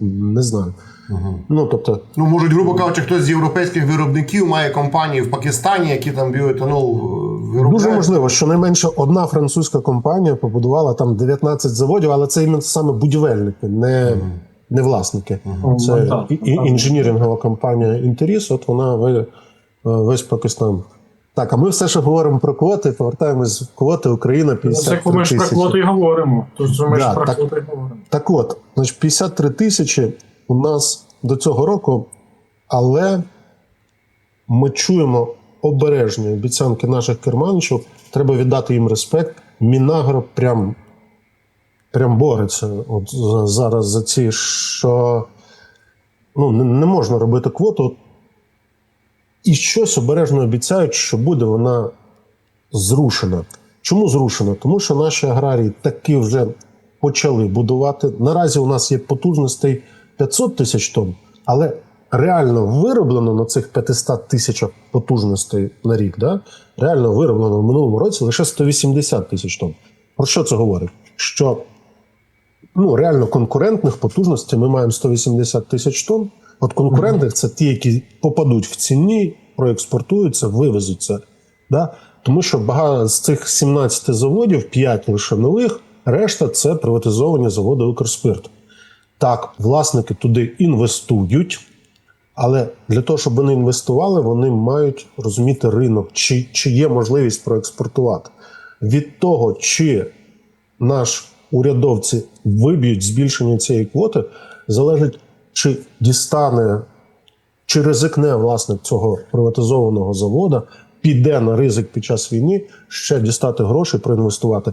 не знаю. Ну тобто, Ну, можуть, грубо кажучи, хтось з європейських виробників має компанії в Пакистані, які там біоетанол е, виробляють. Дуже можливо, що найменше одна французька компанія побудувала там 19 заводів, але це іменно саме будівельники, не, не власники. Це Монтаж. і, і інженірингова компанія Інтеріс, от вона весь Пакистан. Так, а ми все ще говоримо про квоти, повертаємось в квоти Україна Це 53 ми ж про тисячі. квоти і говоримо. Тож ми Да, ж про так. квоти і говоримо. Так от, значить, 53 тисячі у нас до цього року, але ми чуємо обережні обіцянки наших керманичів. Треба віддати їм респект. Мінагро прям, прям бореться от зараз за ці, що ну, не, не можна робити квоту. І щось обережно обіцяють, що буде вона зрушена. Чому зрушена? Тому що наші аграрії таки вже почали будувати. Наразі у нас є потужностей 500 тисяч тонн, але реально вироблено на цих 500 тисячах потужностей на рік, да? реально вироблено в минулому році лише 180 тисяч тонн. Про що це говорить? Що ну, реально конкурентних потужностей ми маємо 180 тисяч тонн. От конкурентних це ті, які попадуть в ціні, проекспортуються, вивезуться. Да? Тому що багато з цих 17 заводів, 5 лише нових, решта це приватизовані заводи Укрспирт. Так, власники туди інвестують, але для того, щоб вони інвестували, вони мають розуміти ринок, чи, чи є можливість проекспортувати. Від того, чи наш урядовці виб'ють збільшення цієї квоти, залежить, чи дістане, чи ризикне власник цього приватизованого завода, піде на ризик під час війни ще дістати гроші, проінвестувати.